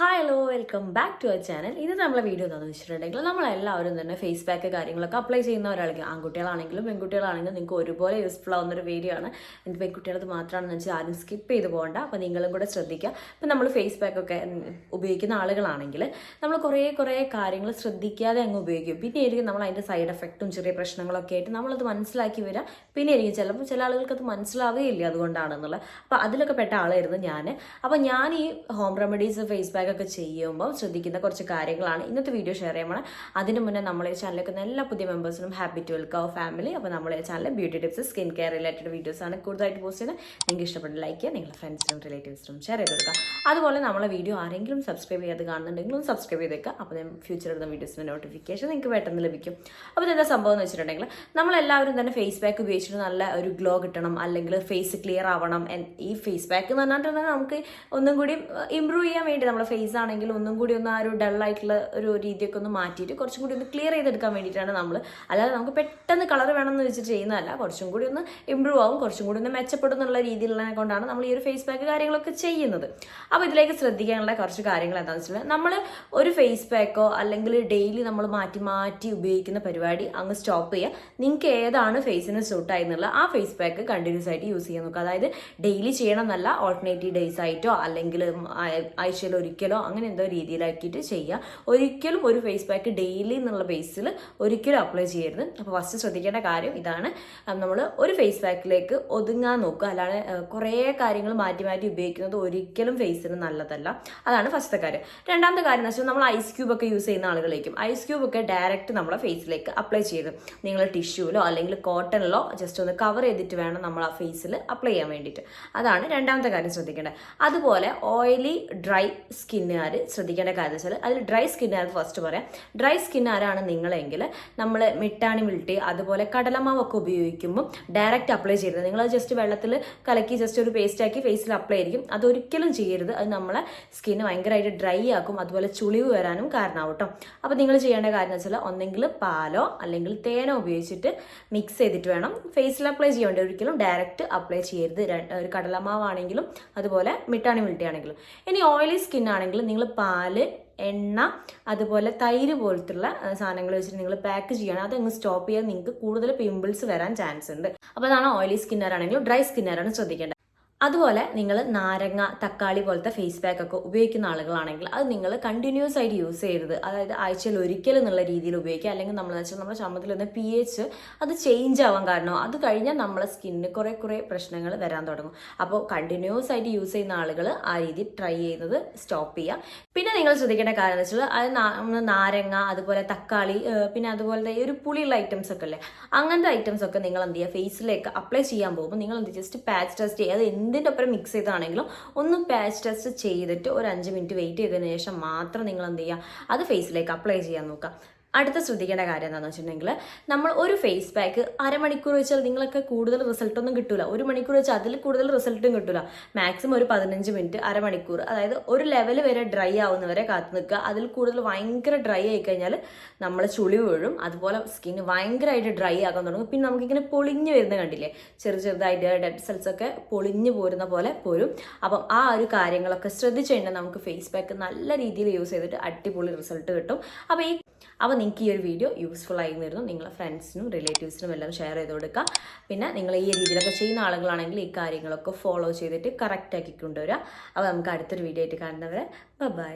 Hi hello welcome back to our channel ഇത് നമ്മളെ video എന്താണെന്ന് വെച്ചിട്ടുണ്ടെങ്കിൽ നമ്മളെല്ലാവരും തന്നെ ഫേസ് പാക്ക് കാര്യങ്ങളൊക്കെ അപ്ലൈ ചെയ്യുന്നവരാണെങ്കിൽ ആൺകുട്ടികളാണെങ്കിലും പെൺകുട്ടികളാണെങ്കിലും നിങ്ങൾക്ക് ഒരുപോലെ യൂസ്ഫുൾ ആവുന്ന ഒരു വീഡിയോ ആണ്. എനിക്ക് പെൺകുട്ടികളത് മാത്രമാണെന്ന് വെച്ചാൽ ആരും സ്കിപ്പ് ചെയ്ത് പോകണ്ട. അപ്പോൾ നിങ്ങളും കൂടെ ശ്രദ്ധിക്കുക. ഇപ്പം നമ്മൾ ഫേസ് പാക്ക് ഒക്കെ ഉപയോഗിക്കുന്ന ആളുകളാണെങ്കിൽ നമ്മൾ കുറേ കുറേ കാര്യങ്ങൾ ശ്രദ്ധിക്കാതെ അങ്ങ് ഉപയോഗിക്കും. പിന്നെ ആയിരിക്കും നമ്മൾ അതിന്റെ സൈഡ് എഫക്റ്റും ചെറിയ പ്രശ്നങ്ങളൊക്കെ ആയിട്ട് നമ്മളത് മനസ്സിലാക്കി വരിക. പിന്നെ ആയിരിക്കും ചിലപ്പോൾ ചില ആളുകൾക്ക് അത് മനസ്സിലാവുകയില്ല അതുകൊണ്ടാണെന്നുള്ളത്. അപ്പോൾ അതിലൊക്കെ പെട്ട ആളായിരുന്നു ഞാൻ അപ്പോൾ ഞാൻ ഈ ഹോം റെമഡീസ് ഫേസ് പാക്ക് ഒക്കെ ചെയ്യുമ്പോൾ ശ്രദ്ധിക്കുന്ന കുറച്ച് കാര്യങ്ങളാണ് ഇന്നത്തെ വീഡിയോ ഷെയർ ചെയ്യുമ്പോൾ അതിന് മുന്നേ നമ്മളെ ചാനലിലേക്ക് എല്ലാ പുതിയ മെമ്പേഴ്സിനും ഹാപ്പി ടു വെൽക്കം ഫാമിലി അപ്പോൾ നമ്മളെ channel beauty tips skin care related videos ആണ് കൂടുതലായിട്ട് പോസ്റ്റ് ചെയ്യുന്നത്. നിങ്ങൾക്ക് ഇഷ്ടപ്പെട്ട ലൈക്ക് ചെയ്യുക നിങ്ങളുടെ ഫ്രണ്ട്സിനും റിലേറ്റീവ്സിനും ഷെയർ ചെയ്ത് കൊടുക്കുക. അതുപോലെ നമ്മളെ വീഡിയോ ആരെങ്കിലും സബ്സ്ക്രൈബ് ചെയ്യാതെ കാണുന്നുണ്ടെങ്കിൽ ഒന്ന് സബ്സ്ക്രൈബ് ചെയ്തേക്കുക അപ്പോൾ ഞാൻ ഫ്യൂച്ചർ ഇടുന്ന വീഡിയോസിന്റെ നോട്ടിഫിക്കേഷൻ നിങ്ങൾക്ക് പെട്ടെന്ന് ലഭിക്കും. അപ്പോൾ ഇതെന്താ സംഭവം എന്ന് വെച്ചിട്ടുണ്ടെങ്കിൽ നമ്മളെല്ലാവരും തന്നെ ഫേസ് പാക്ക് ഉപയോഗിച്ചിട്ട് നല്ല ഒരു ഗ്ലോ കിട്ടണം അല്ലെങ്കിൽ ഫേസ് ക്ലിയർ ആവണം. ഈ ഫേസ് പാക്ക് എന്ന് പറഞ്ഞിട്ടുണ്ടെങ്കിൽ നമുക്ക് ഒന്നും കൂടി ഇമ്പ്രൂവ് ചെയ്യാൻ വേണ്ടി നമ്മുടെ ഫേസ് ആണെങ്കിൽ ഒന്നും കൂടി ഒന്ന് ആ ഒരു ഡൾ ആയിട്ടുള്ള ഒരു രീതിയൊക്കെ ഒന്ന് മാറ്റിയിട്ട് കുറച്ചും കൂടി ഒന്ന് ക്ലിയർ ചെയ്തെടുക്കാൻ വേണ്ടിയിട്ടാണ് നമ്മൾ അല്ലാതെ നമുക്ക് പെട്ടെന്ന് കളർ വേണമെന്ന് വെച്ച് ചെയ്യുന്നതല്ല. കുറച്ചും കൂടി ഒന്ന് ഇമ്പ്രൂവ് ആവും. കുറച്ചും കൂടി ഒന്ന് മെച്ചപ്പെടും എന്നുള്ള രീതിയിലുള്ള കൊണ്ടാണ് നമ്മൾ ഈ ഒരു ഫേസ് പാക്ക് കാര്യങ്ങളൊക്കെ ചെയ്യുന്നത്. അപ്പോൾ ഇതിലേക്ക് ശ്രദ്ധിക്കാനുള്ള കുറച്ച് കാര്യങ്ങൾ എന്താണെന്ന് വെച്ചിട്ടുണ്ടെങ്കിൽ നമ്മൾ ഒരു ഫേസ് പാക്കോ അല്ലെങ്കിൽ ഡെയിലി നമ്മൾ മാറ്റി മാറ്റി ഉപയോഗിക്കുന്ന പരിപാടി അങ്ങ് സ്റ്റോപ്പ് ചെയ്യുക നിങ്ങൾക്ക് ഏതാണ് ഫേസിന് സൂട്ടായി എന്നുള്ള ആ ഫേസ് പാക്ക് കണ്ടിന്യൂസ് ആയിട്ട് യൂസ് ചെയ്യാൻ നോക്കുക. അതായത് ഡെയിലി ചെയ്യണം എന്നല്ല ഓൾട്ടർനേറ്റീവ് ഡേയ്സ് ആയിട്ടോ അല്ലെങ്കിൽ ആഴ്ചയിൽ ഒരിക്കലോ അങ്ങനെ എന്തോ രീതിയിലാക്കിയിട്ട് ചെയ്യുക ഒരിക്കലും ഒരു ഫേസ് പാക്ക് ഡെയിലി എന്നുള്ള ബേസിൽ ഒരിക്കലും അപ്ലൈ ചെയ്യരുത്. അപ്പോൾ ഫസ്റ്റ് ശ്രദ്ധിക്കേണ്ട കാര്യം ഇതാണ്. നമ്മൾ ഒരു ഫേസ് പാക്കിലേക്ക് ഒതുങ്ങാൻ നോക്കുക. അല്ലാതെ കുറേ കാര്യങ്ങൾ മാറ്റി മാറ്റി ഉപയോഗിക്കുന്നത് ഒരിക്കലും ഫേസിന് നല്ലതല്ല. അതാണ് ഫസ്റ്റത്തെ കാര്യം. രണ്ടാമത്തെ കാര്യം എന്ന് വെച്ചാൽ നമ്മൾ ഐസ് ക്യൂബ് ഒക്കെ യൂസ് ചെയ്യുന്ന ആളുകളേക്കും ഐസ് ക്യൂബ് ഒക്കെ ഡയറക്റ്റ് നമ്മളെ ഫേസിലേക്ക് അപ്ലൈ ചെയ്ത് നിങ്ങൾ ടിഷ്യൂലോ അല്ലെങ്കിൽ കോട്ടണിലോ ജസ്റ്റ് ഒന്ന് കവർ ചെയ്തിട്ട് വേണം നമ്മൾ ആ ഫേസിൽ അപ്ലൈ ചെയ്യാൻ വേണ്ടിയിട്ട്. അതാണ് രണ്ടാമത്തെ കാര്യം ശ്രദ്ധിക്കേണ്ടത്. അതുപോലെ ഓയിലി ഡ്രൈ സ്കിന്നുകാർ ശ്രദ്ധിക്കേണ്ട കാര്യം വെച്ചാൽ അതിൽ ഡ്രൈ സ്കിന്നുകാർ ഫസ്റ്റ് പറയാം. ഡ്രൈ സ്കിന്നുകാരാണ് നിങ്ങളെങ്കിൽ നമ്മൾ മിട്ടാണി മിൽട്ടി അതുപോലെ കടലമാവൊക്കെ ഉപയോഗിക്കുമ്പോൾ ഡയറക്റ്റ് അപ്ലൈ ചെയ്യരുത്. നിങ്ങൾ ജസ്റ്റ് വെള്ളത്തിൽ കലക്കി ജസ്റ്റ് ഒരു പേസ്റ്റ് ആക്കി ഫേസിൽ അപ്ലൈ ആയിരിക്കും. അതൊരിക്കലും ചെയ്യരുത്. അത് നമ്മളെ സ്കിന്ന് ഭയങ്കരമായിട്ട് ഡ്രൈ ആക്കും. അതുപോലെ ചുളിവ് വരാനും കാരണമാവും കേട്ടോ അപ്പോൾ നിങ്ങൾ ചെയ്യേണ്ട കാര്യം വെച്ചാൽ ഒന്നെങ്കിൽ പാലോ അല്ലെങ്കിൽ തേനോ ഉപയോഗിച്ചിട്ട് മിക്സ് ചെയ്തിട്ട് വേണം. ഫേസിൽ അപ്ലൈ ചെയ്യേണ്ടത് ഒരിക്കലും ഡയറക്റ്റ് അപ്ലൈ ചെയ്യരുത്. ഒരു കടലമാവാണെങ്കിലും അതുപോലെ മിട്ടാണി മിൽട്ടി ആണെങ്കിലും. ഇനി ഓയിലി സ്കിൻ ആണെങ്കിൽ നിങ്ങൾ പാൽ എണ്ണ അതുപോലെ തൈര് പോലത്തുള്ള സാധനങ്ങൾ വെച്ചിട്ട് നിങ്ങൾ പാക്ക് ചെയ്യണം അതങ്ങ് സ്റ്റോപ്പ് ചെയ്യാൻ നിങ്ങൾക്ക് കൂടുതൽ പിമ്പിൾസ് വരാൻ ചാൻസ് ഉണ്ട്. അപ്പോൾ അതാണ് ഓയിലി സ്കിന്നറാണെങ്കിലും ഡ്രൈ സ്കിന്നറാണ് ശ്രദ്ധിക്കേണ്ടത്. അതുപോലെ നിങ്ങൾ നാരങ്ങ തക്കാളി പോലത്തെ ഫേസ് പാക്ക് ഒക്കെ ഉപയോഗിക്കുന്ന ആളുകളാണെങ്കിൽ അത് നിങ്ങൾ കണ്ടിന്യൂസ് ആയിട്ട് യൂസ് ചെയ്യരുത്. അതായത് ആഴ്ചയിൽ ഒരിക്കലും എന്നുള്ള രീതിയിൽ ഉപയോഗിക്കുക. അല്ലെങ്കിൽ നമ്മൾ വെച്ചാൽ നമ്മുടെ ചർമ്മത്തിൽ നിന്ന് പി എച്ച് അത് ചേഞ്ച് ആവാൻ കാരണം അത് കഴിഞ്ഞാൽ നമ്മളെ സ്കിന്നിന് കുറേ കുറേ പ്രശ്നങ്ങൾ വരാൻ തുടങ്ങും. അപ്പോൾ കണ്ടിന്യൂസ് ആയിട്ട് യൂസ് ചെയ്യുന്ന ആളുകൾ ആ രീതി ട്രൈ ചെയ്യുന്നത് സ്റ്റോപ്പ് ചെയ്യുക. പിന്നെ നിങ്ങൾ ശ്രദ്ധിക്കേണ്ട കാര്യം എന്ന് വെച്ചാൽ അത് നാരങ്ങ അതുപോലെ തക്കാളി പിന്നെ അതുപോലത്തെ ഈ ഒരു പുളിയുള്ള ഐറ്റംസ് ഒക്കെ അല്ലേ അങ്ങനത്തെ ഐറ്റംസ് ഒക്കെ നിങ്ങൾ എന്ത് ചെയ്യുക? ഫേസിലേക്ക് അപ്ലൈ ചെയ്യാൻ പോകുമ്പോൾ നിങ്ങൾ എന്ത് ജസ്റ്റ് പാച്ച് ടെസ്റ്റ് ചെയ്യുക. അത് എന്തിന്റെ ഒപ്പം മിക്സ് ചെയ്താണെങ്കിലും ഒന്ന് പാച്ച് ടെസ്റ്റ് ചെയ്തിട്ട് ഒരു അഞ്ച് മിനിറ്റ് വെയിറ്റ് ചെയ്തതിന് ശേഷം മാത്രം നിങ്ങൾ എന്ത് ചെയ്യുക? അത് ഫേസിലേക്ക് അപ്ലൈ ചെയ്യാൻ നോക്കുക. അടുത്ത ശ്രദ്ധിക്കേണ്ട കാര്യം എന്താണെന്ന് വെച്ചിട്ടുണ്ടെങ്കിൽ നമ്മൾ ഒരു ഫേസ് പാക്ക് അരമണിക്കൂർ വെച്ചാൽ നിങ്ങൾക്ക് കൂടുതൽ റിസൾട്ട് ഒന്നും കിട്ടൂല. ഒരു മണിക്കൂർ വെച്ചാൽ അതിൽ കൂടുതൽ റിസൾട്ടും കിട്ടില്ല മാക്സിമം ഒരു പതിനഞ്ച് മിനിറ്റ് അരമണിക്കൂർ. അതായത് ഒരു ലെവൽ വരെ ഡ്രൈ ആവുന്നവരെ കാത്തു നിൽക്കുക. അതിൽ കൂടുതൽ ഭയങ്കര ഡ്രൈ ആയി കഴിഞ്ഞാൽ നമ്മൾ ചുളി വീഴും. അതുപോലെ സ്കിൻ ഭയങ്കരമായിട്ട് ഡ്രൈ ആക്കാൻ തുടങ്ങും. പിന്നെ നമുക്കിങ്ങനെ പൊളിഞ്ഞു വരുന്ന കണ്ടില്ലേ? ചെറു ചെറുതായിട്ട് ഡെഡ് സെൽസ് ഒക്കെ പൊളിഞ്ഞു പോരുന്ന പോലെ പോരും. അപ്പം ആ ഒരു കാര്യങ്ങളൊക്കെ ശ്രദ്ധിച്ചു കഴിഞ്ഞാൽ നമുക്ക് ഫേസ് പാക്ക് നല്ല രീതിയിൽ യൂസ് ചെയ്തിട്ട് അടിപൊളി റിസൾട്ട് കിട്ടും. അപ്പോൾ ഈ അപ്പോൾ നിങ്ങൾക്ക് ഈ ഒരു വീഡിയോ യൂസ്ഫുൾ ആയി വരുന്നു. നിങ്ങളെ ഫ്രണ്ട്സിനും റിലേറ്റീവ്സിനും എല്ലാം ഷെയർ ചെയ്ത് കൊടുക്കുക പിന്നെ നിങ്ങൾ ഈ രീതിയിലൊക്കെ ചെയ്യുന്ന ആളുകളാണെങ്കിൽ ഈ കാര്യങ്ങളൊക്കെ ഫോളോ ചെയ്തിട്ട് കറക്റ്റ് ആക്കി കൊണ്ടുവരിക. അപ്പോൾ നമുക്ക് അടുത്തൊരു വീഡിയോ ആയിട്ട് കാണുന്നവരെ ബൈ